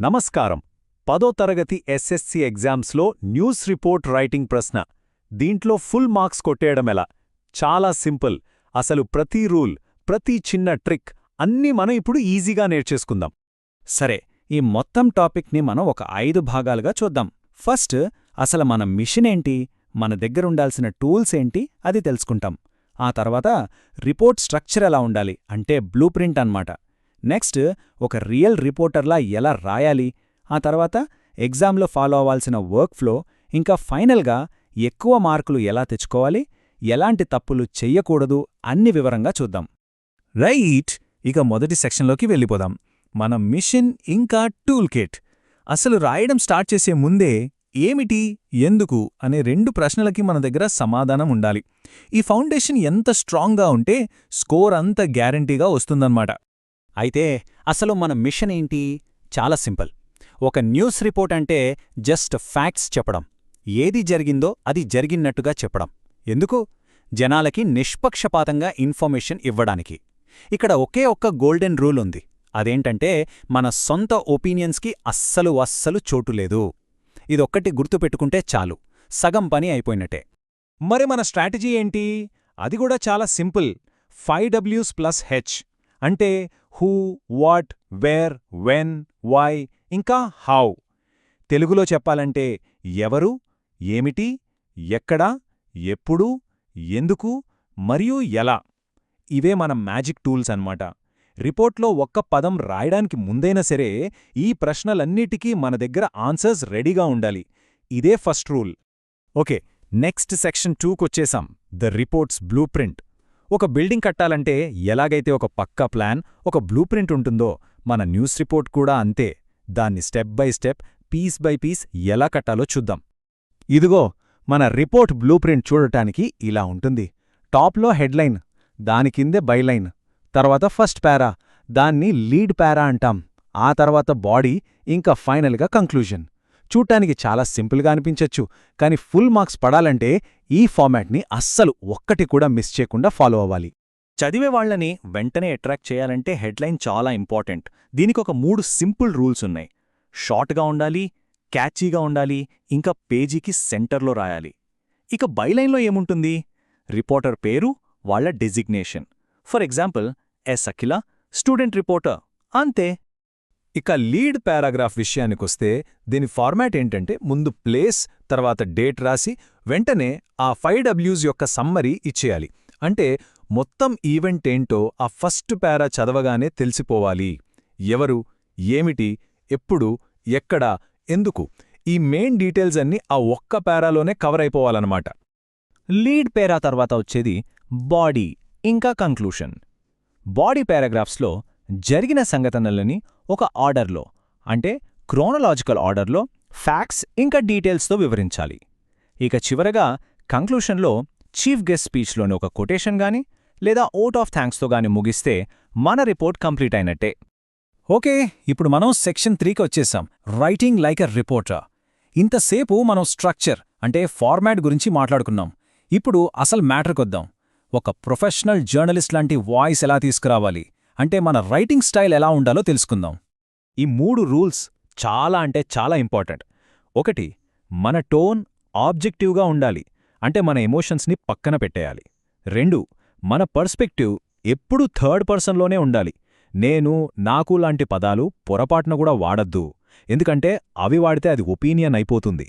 నమస్కారం. పదో తరగతి ఎస్ఎస్సి ఎగ్జామ్స్లో న్యూస్ రిపోర్ట్ రైటింగ్ ప్రశ్న. దీంట్లో ఫుల్ మార్క్స్ కొట్టేయడమెలా? చాలా సింపుల్. అసలు ప్రతి రూల్ ప్రతి చిన్న ట్రిక్ అన్నీ మనం ఇప్పుడు ఈజీగా నేర్చేసుకుందాం. సరే ఈ మొత్తం టాపిక్ని మనం ఒక ఐదు భాగాలుగా చూద్దాం. ఫస్ట్ అసలు మన మిషన్ ఏంటి? మన దగ్గరుండాల్సిన టూల్స్ ఏంటి? అది తెలుసుకుంటాం. ఆ తర్వాత రిపోర్ట్ స్ట్రక్చర్ ఎలా ఉండాలి? అంటే బ్లూ ప్రింట్ అన్నమాట. నెక్స్ట్ ఒక రియల్ రిపోర్టర్లా ఎలా రాయాలి? ఆ తర్వాత ఎగ్జామ్లో ఫాలో అవ్వాల్సిన వర్క్ ఫ్లో ఇంకా ఫైనల్గా ఎక్కువ మార్కులు ఎలా తెచ్చుకోవాలి? ఎలాంటి తప్పులు చెయ్యకూడదు? అన్ని వివరంగా చూద్దాం. రైట్ ఇక మొదటి సెక్షన్లోకి వెళ్ళిపోదాం. మన మిషన్ ఇంకా టూల్ కిట్ అసలు రాయడం స్టార్ట్ చేసే ముందే ఏమిటి ఎందుకు అనే రెండు ప్రశ్నలకి మన దగ్గర సమాధానం ఉండాలి. ఈ ఫౌండేషన్ ఎంత స్ట్రాంగ్గా ఉంటే స్కోర్ అంత గ్యారంటీగా వస్తుందన్నమాట. అయితే అసలు మన మిషన్ ఏంటి? చాలా సింపుల్. ఒక న్యూస్ రిపోర్ట్ అంటే జస్ట్ ఫ్యాక్ట్స్ చెప్పడం. ఏది జరిగిందో అది జరిగినట్టుగా చెప్పడం. ఎందుకు? జనాలకి నిష్పక్షపాతంగా ఇన్ఫర్మేషన్ ఇవ్వడానికి. ఇక్కడ ఒకే ఒక్క గోల్డెన్ రూల్ ఉంది. అదేంటంటే మన సొంత ఒపీనియన్స్కి అస్సలు అస్సలు చోటులేదు ఇదొక్కటి గుర్తుపెట్టుకుంటే చాలు. సగం పని అయిపోయినట్టే. మరి మన స్ట్రాటజీ ఏంటి? అది కూడా చాలా సింపుల్. ఫైవ్ డబ్ల్యూస్ ప్లస్ హెచ్. అంటే who what where when why ఇంకా హౌ. తెలుగులో చెప్పాలంటే ఎవరు ఏమిటి ఎక్కడ ఎప్పుడు ఎందుకు మరియు ఎలా. ఇవే మన మ్యాజిక్ టూల్స్ అన్నమాట. రిపోర్ట్లో ఒక్క పదం రాయడానికి ముందైనా సరే ఈ ప్రశ్నలన్నిటికీ మన దగ్గర ఆన్సర్స్ రెడీగా ఉండాలి. ఇదే first rule. Okay next section టూకొచ్చేసాం. The reports blueprint ఒక బిల్డింగ్ కట్టాలంటే ఎలాగైతే ఒక పక్కా ప్లాన్ ఒక బ్లూ ప్రింట్ ఉంటుందో మన న్యూస్ రిపోర్ట్ కూడా అంతే. దాన్ని step by step piece by piece ఎలా కట్టాలో చూద్దాం. ఇదిగో మన రిపోర్ట్ బ్లూ ప్రింట్ చూడటానికి ఇలా ఉంటుంది. టాప్లో హెడ్లైన్ దాని కిందే బైలైన్ తర్వాత ఫస్ట్ పారా దాన్ని లీడ్ పారా అంటాం. ఆ తర్వాత బాడీ ఇంకా ఫైనల్గా కంక్లూజన్. చూడ్డానికి చాలా సింపుల్గా అనిపించొచ్చు. కానీ ఫుల్ మార్క్స్ పడాలంటే ఈ ఫార్మాట్ని అస్సలు ఒక్కటి కూడా మిస్ చేయకుండా ఫాలో అవ్వాలి. చదివే వాళ్ళని వెంటనే అట్రాక్ట్ చేయాలంటే హెడ్లైన్ చాలా ఇంపార్టెంట్. దీనికొక మూడు సింపుల్ రూల్స్ ఉన్నాయి. షార్ట్గా ఉండాలి క్యాచీగా ఉండాలి ఇంకా పేజీకి సెంటర్లో రాయాలి. ఇక బైలైన్లో ఏముంటుంది? రిపోర్టర్ పేరు వాళ్ళ designation. For example S Akhila student reporter. అంతే. ఇక లీడ్ పారాగ్రాఫ్ విషయానికొస్తే దీని ఫార్మాట్ ఏంటంటే ముందు ప్లేస్ తర్వాత డేట్ రాసి వెంటనే ఆ ఫైవ్ డబ్ల్యూస్ యొక్క సమ్మరీ ఇచ్చేయాలి. అంటే మొత్తం ఈవెంట్ ఏంటో ఆ ఫస్ట్ పారా చదవగానే తెలిసిపోవాలి. ఎవరు ఏమిటి ఎప్పుడు ఎక్కడ ఎందుకు? ఈ మెయిన్ డీటెయిల్స్ అన్నీ ఆ ఒక్క పారాలోనే కవర్ అయిపోవాలన్నమాట. లీడ్ పేరా తర్వాత వచ్చేది బాడీ ఇంకా కంక్లూషన్. బాడీ పారాగ్రాఫ్స్లో జరిగిన సంఘటనలని ఒక ఆర్డర్లో అంటే క్రోనలాజికల్ ఆర్డర్లో ఫ్యాక్ట్స్ ఇంకా డీటెయిల్స్తో వివరించాలి. ఇక చివరగా కంక్లూషన్లో చీఫ్ గెస్ట్ స్పీచ్లోని ఒక కొటేషన్ గాని లేదా ఓట్ ఆఫ్ థ్యాంక్స్తో గాని ముగిస్తే మన రిపోర్ట్ కంప్లీట్ అయినట్టే. ఓకే ఇప్పుడు మనం సెక్షన్ త్రీకి వచ్చేసాం. Writing like a reporter. ఇంతసేపు మనం స్ట్రక్చర్ అంటే ఫార్మాట్ గురించి మాట్లాడుకున్నాం. ఇప్పుడు అసలు మ్యాటర్కొద్దాం. ఒక ప్రొఫెషనల్ జర్నలిస్ట్ లాంటి వాయిస్ ఎలా తీసుకురావాలి? అంటే మన రైటింగ్ స్టైల్ ఎలా ఉండాలో తెలుసుకుందాం. ఈ మూడు రూల్స్ చాలా అంటే చాలా ఇంపార్టెంట్ ఒకటి మన టోన్ ఆబ్జెక్టివ్గా ఉండాలి. అంటే మన ఎమోషన్స్ని పక్కన పెట్టేయాలి. రెండు మన పర్స్పెక్టివ్ ఎప్పుడూ థర్డ్ పర్సన్లోనే ఉండాలి. నేను నాకు లాంటి పదాలు పొరపాటున కూడా వాడద్దు. ఎందుకంటే అవి వాడితే అది ఒపీనియన్ అయిపోతుంది.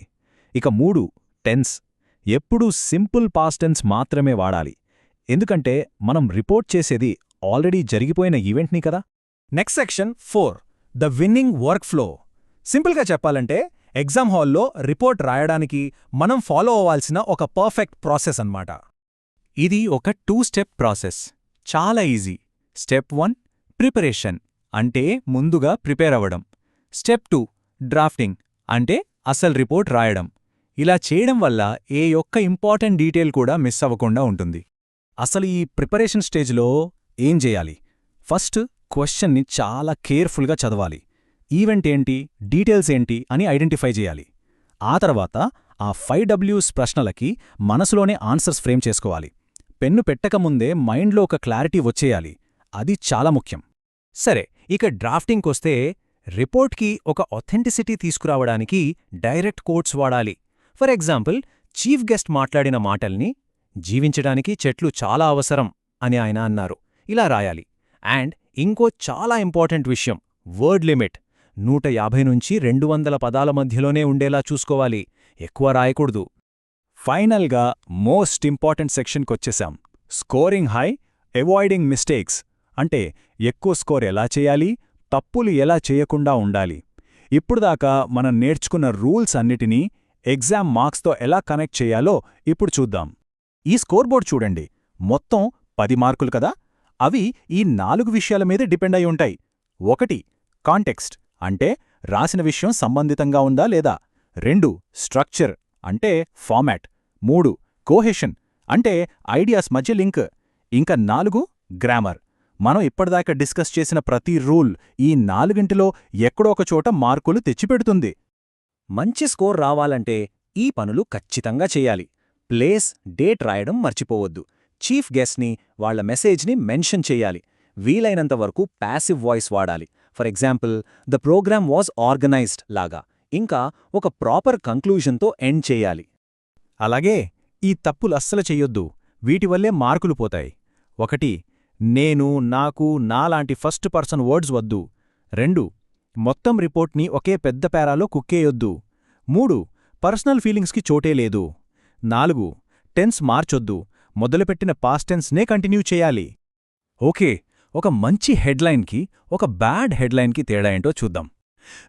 ఇక మూడు టెన్స్ ఎప్పుడూ సింపుల్ పాస్టెన్స్ మాత్రమే వాడాలి. ఎందుకంటే మనం రిపోర్ట్ చేసేది ఆల్రెడీ జరిగిపోయిన ఈవెంట్ని కదా? Next section four the winning work flow సింపుల్గా చెప్పాలంటే ఎగ్జామ్ హాల్లో రిపోర్ట్ రాయడానికి మనం ఫాలో అవ్వాల్సిన ఒక పర్ఫెక్ట్ ప్రాసెస్ అన్నమాట. ఇది ఒక టూ స్టెప్ ప్రాసెస్. చాలా ఈజీ. Step one preparation. అంటే ముందుగా ప్రిపేర్ అవ్వడం. Step two drafting. అంటే అసలు రిపోర్ట్ రాయడం. ఇలా చేయడం వల్ల ఏ ఒక్క ఇంపార్టెంట్ డీటెయిల్ కూడా మిస్ అవ్వకుండా ఉంటుంది. అసలు ఈ ప్రిపరేషన్ స్టేజ్లో ఏం చేయాలి? ఫస్ట్ క్వశ్చన్ని చాలా కేర్ఫుల్గా చదవాలి. ఈవెంట్ ఏంటి? డీటెయిల్స్ ఏంటి? అని ఐడెంటిఫై చేయాలి. ఆ తర్వాత ఆ ఫైవ్ డబ్ల్యూస్ ప్రశ్నలకి మనసులోనే ఆన్సర్స్ ఫ్రేమ్ చేసుకోవాలి. పెన్ను పెట్టకముందే మైండ్లో ఒక క్లారిటీ వచ్చేయాలి. అది చాలా ముఖ్యం. సరే ఇక డ్రాఫ్టింగ్కొస్తే రిపోర్ట్కి ఒక ఒథెంటిసిటీ తీసుకురావడానికి డైరెక్ట్ కోట్స్ వాడాలి. ఫర్ ఎగ్జాంపుల్ చీఫ్ గెస్ట్ మాట్లాడిన మాటల్ని జీవించడానికి చెట్లు చాలా అవసరం అని ఆయన అన్నారు. ఇలా రాయాలి. అండ్ ఇంకో చాలా ఇంపార్టెంట్ విషయం వర్డ్ లిమిట్. నూట యాభై నుంచి రెండు వందల పదాల మధ్యలోనే ఉండేలా చూసుకోవాలి. ఎక్కువ రాయకూడదు. ఫైనల్గా మోస్ట్ ఇంపార్టెంట్ సెక్షన్కొచ్చేశాం స్కోరింగ్ హై అవాయిడింగ్ మిస్టేక్స్. అంటే ఎక్కువ స్కోర్ ఎలా చేయాలి తప్పులు ఎలా చేయకుండా ఉండాలి. ఇప్పుడుదాకా మనం నేర్చుకున్న రూల్స్ అన్నిటినీ ఎగ్జామ్ మార్క్స్తో ఎలా కనెక్ట్ చేయాలో ఇప్పుడు చూద్దాం. ఈ స్కోర్బోర్డ్ చూడండి. మొత్తం పది మార్కులు కదా? అవి ఈ నాలుగు విషయాల మీద డిపెండ్ అయి ఉంటాయి. ఒకటి కాంటెక్స్ట్. అంటే రాసిన విషయం సంబంధితంగా ఉందా లేదా? రెండు స్ట్రక్చర్. అంటే ఫార్మాట్. మూడు కోహెషన్. అంటే ఐడియాస్ మధ్య లింక్. ఇంకా నాలుగు గ్రామర్. మనం ఇప్పటిదాకా డిస్కస్ చేసిన ప్రతి రూల్ ఈ నాలుగింటిలో ఎక్కడో ఒకచోట మార్కులు తెచ్చిపెడుతుంది. మంచి స్కోర్ రావాలంటే ఈ పనులు ఖచ్చితంగా చేయాలి. ప్లేస్ డేట్ రాయడం మర్చిపోవద్దు. చీఫ్ గెస్ట్ని వాళ్ళ మెసేజ్ని మెన్షన్ చేయాలి. వీలైనంత వరకు ప్యాసివ్ వాయిస్ వాడాలి. For example the programme was organised లాగా. ఇంకా ఒక ప్రాపర్ కంక్లూజన్తో ఎండ్ చేయాలి. అలాగే ఈ తప్పులు అస్సలు చెయ్యొద్దు. వీటివల్లే మార్కులు పోతాయి. ఒకటి నేను నాకు నాలాంటి ఫస్ట్ పర్సన్ వర్డ్స్ వద్దు. రెండు మొత్తం రిపోర్ట్ని ఒకే పెద్ద పేరాలో కుక్కేయొద్దు. మూడు పర్సనల్ ఫీలింగ్స్కి చోటే లేదు. నాలుగు టెన్స్ మార్చొద్దు. మొదలుపెట్టిన పాస్టెన్స్నే కంటిన్యూ చేయాలి. ఓకే ఒక మంచి హెడ్లైన్కి ఒక బ్యాడ్ హెడ్లైన్కి తేడా ఏంటో చూద్దాం.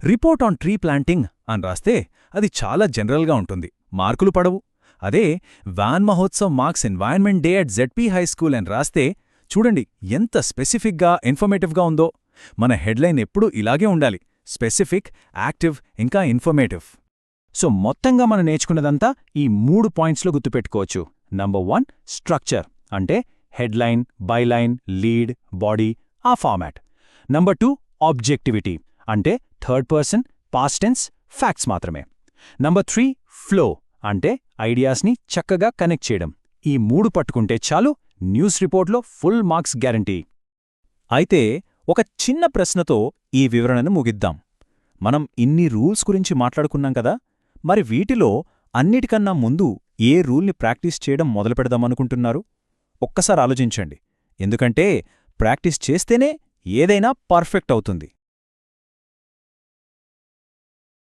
రిపోర్ట్ ఆన్ ట్రీ ప్లాంటింగ్ అని రాస్తే అది చాలా జనరల్గా ఉంటుంది. మార్కులు పడవు. అదే Van Mahotsav marks environment day at ZP high school అని రాస్తే చూడండి ఎంత స్పెసిఫిక్గా ఇన్ఫర్మేటివ్గా ఉందో. మన హెడ్లైన్ ఎప్పుడూ ఇలాగే ఉండాలి. స్పెసిఫిక్ యాక్టివ్ ఇంకా ఇన్ఫర్మేటివ్. సో మొత్తంగా మనం నేర్చుకున్నదంతా ఈ మూడు పాయింట్స్లో గుర్తుపెట్టుకోవచ్చు. నంబర్ వన్ స్ట్రక్చర్ అంటే హెడ్లైన్ బైలైన్ లీడ్ బాడీ ఆ ఫార్మాట్ నంబర్ టూ ఆబ్జెక్టివిటీ అంటే third person past tense facts మాత్రమే. నంబర్ త్రీ ఫ్లో అంటే ఐడియాస్ని చక్కగా కనెక్ట్ చేయడం. ఈ మూడు పట్టుకుంటే చాలు న్యూస్ రిపోర్ట్లో ఫుల్ మార్క్స్ గ్యారంటీ అయితే ఒక చిన్న ప్రశ్నతో ఈ వివరణను ముగిద్దాం. మనం ఇన్ని రూల్స్ గురించి మాట్లాడుకున్నాం కదా? మరి వీటిలో అన్నిటికన్నా ముందు ఏ రూల్ని ప్రాక్టీస్ చేయడం మొదలుపెడదామనుకుంటున్నారు ఒక్కసారి ఆలోచించండి. ఎందుకంటే ప్రాక్టీస్ చేస్తేనే ఏదైనా పర్ఫెక్ట్ అవుతుంది.